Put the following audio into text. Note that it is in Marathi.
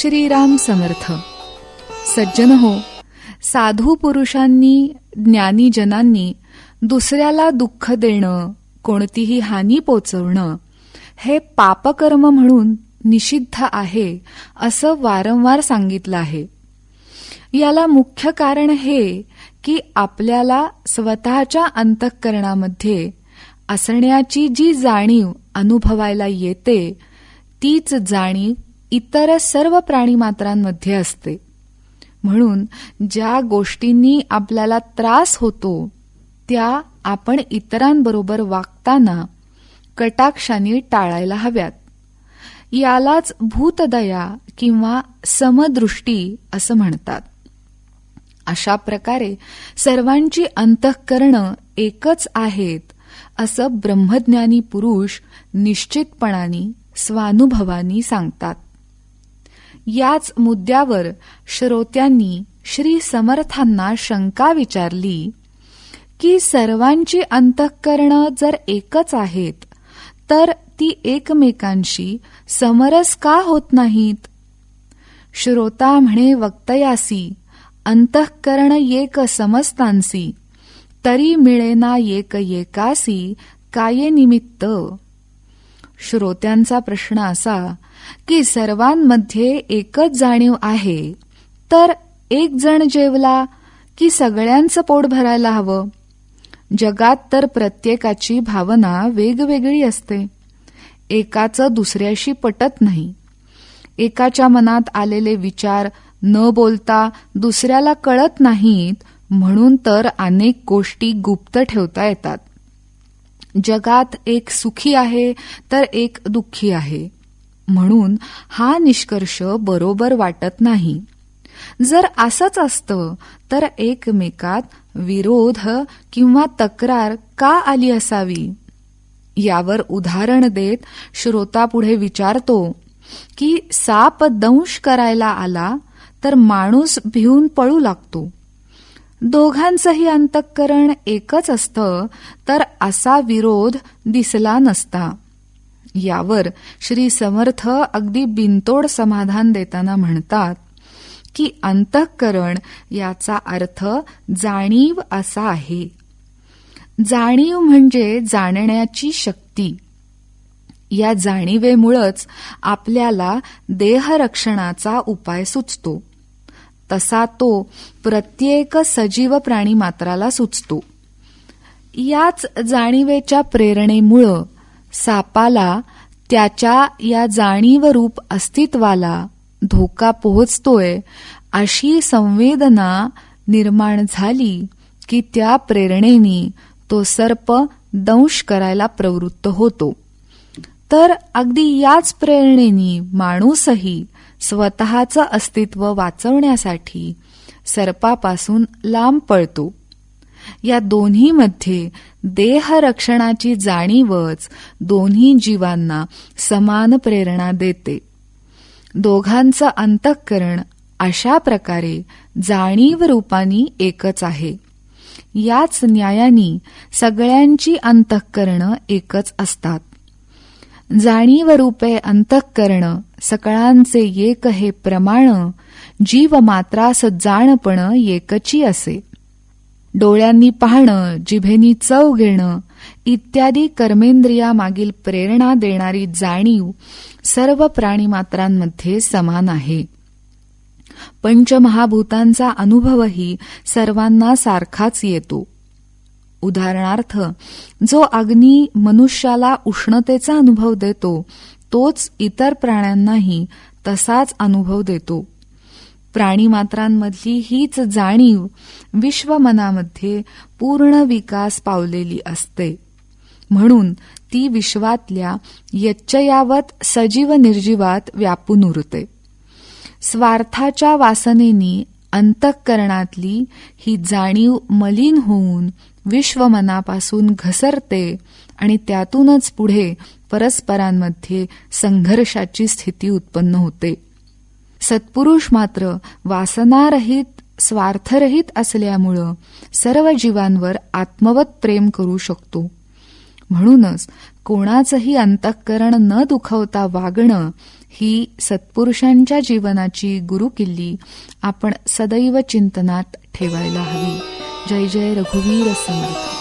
श्रीराम समर्थ. सज्जन हो. साधू पुरुषांनी ज्ञानीजनांनी दुसऱ्याला दुःख देणं कोणतीही हानी पोचवणं हे पापकर्म म्हणून निषिद्ध आहे असं वारंवार सांगितलं आहे. याला मुख्य कारण हे की आपल्याला स्वतःच्या अंतःकरणामध्ये असण्याची जी जाणीव अनुभवायला येते तीच जाणीव इतर सर्व प्राणीमात्रांमध्ये असते. म्हणून ज्या गोष्टींनी आपल्याला त्रास होतो त्या आपण इतरांबरोबर वागताना कटाक्षाने टाळायला हव्यात. यालाच भूतदया किंवा समदृष्टी असं म्हणतात. अशा प्रकारे सर्वांची अंतःकरणं एकच आहेत असं ब्रह्मज्ञानी पुरुष निश्चितपणाने स्वानुभवानी सांगतात. याच मुद्द्यावर श्रोत्यांनी श्री समर्थांना शंका विचारली की सर्वांची अंतःकरणं जर एकच आहेत तर ती एकमेकांशी समरस का होत नाहीत? श्रोता म्हणे वक्तयासी अंतःकरण एक समस्तांसी तरी मिळेना एक येकासी काये निमित्त श्रोत्यांचा प्रश्न असा की सर्वांमध्ये एकच जाणीव आहे तर एक जण जेवला की सगळ्यांचं पोट भरायला हवं. जगात तर प्रत्येकाची भावना वेगवेगळी असते. एकाचं दुसऱ्याशी पटत नाही. एकाच्या मनात आलेले विचार न बोलता दुसऱ्याला कळत नाहीत म्हणून तर अनेक गोष्टी गुप्त ठेवता येतात. जगात एक सुखी आहे तर एक दुःखी आहे. म्हणून हा निष्कर्ष बरोबर वाटत नाही. जर असंच असतं तर एकमेकात विरोध किंवा तक्रार का आली असावी? यावर उदाहरण देत श्रोता पुढे विचारतो की साप दंश करायला आला तर माणूस भिवून पळू लागतो. दोघांचंही अंतःकरण एकच असतं तर असा विरोध दिसला नसता. यावर श्री समर्थ अगदी बिनतोड समाधान देताना म्हणतात की अंतःकरण याचा अर्थ जाणीव असा आहे. जाणीव म्हणजे जाणण्याची शक्ती. या जाणीवेमुळंच आपल्याला देहरक्षणाचा उपाय सुचतो. तसा तो प्रत्येक सजीव प्राणी मात्राला सुचतो. याच जाणीवेच्या प्रेरणेमुळं सापाला त्याच्या या जाणीवरूप अस्तित्वाला धोका पोहोचतोय अशी संवेदना निर्माण झाली की त्या प्रेरणेने तो सर्प दंश करायला प्रवृत्त होतो. तर अगदी याच प्रेरणेने माणूसही स्वतःचं अस्तित्व वाचवण्यासाठी सर्पापासून लांब पळतो. या दोन्हीमध्ये देहरक्षणाची जाणीवच दोन्ही जीवांना समान प्रेरणा देते. दोघांचं अंतःकरण अशा प्रकारे जाणीव रूपानी एकच आहे. याच न्यायानी सगळ्यांची अंतःकरणं एकच असतात. जाणीव रूपे अंतःकरणं सकळांचे एक हे प्रमाण जीव मात्रास जाणपण एकची असे. डोळ्यांनी पाहणं जिभेनी चव घेणं इत्यादी कर्मेंद्रियामागील प्रेरणा देणारी जाणीव सर्व प्राणीमात्रांमध्ये समान आहे. पंचमहाभूतांचा अनुभवही सर्वांना सारखाच येतो. उदाहरणार्थ जो अग्नी मनुष्याला उष्णतेचा अनुभव देतो तोच इतर प्राण्यांनाही तसाच अनुभव देतो. प्राणीमात्रांमधली हीच जाणीव विश्वमनामध्ये पूर्ण विकास पावलेली असते. म्हणून ती विश्वातल्या यच्चयावत सजीव निर्जीवात व्यापून उरते. स्वार्थाच्या वासनेनी अंतःकरणातली ही जाणीव मलिन होऊन विश्वमनापासून घसरते आणि त्यातूनच पुढे परस्परांमध्ये संघर्षाची स्थिती उत्पन्न होते. सत्पुरुष मात्र वासनारहित स्वार्थरहित असल्यामुळं सर्व जीवांवर आत्मवत प्रेम करू शकतो. म्हणूनच कोणाचंही अंतःकरण न दुखवता वागणं ही सत्पुरुषांच्या जीवनाची गुरुकिल्ली आपण सदैव चिंतनात ठेवायला हवी. जय जय रघुवीर समर्थ.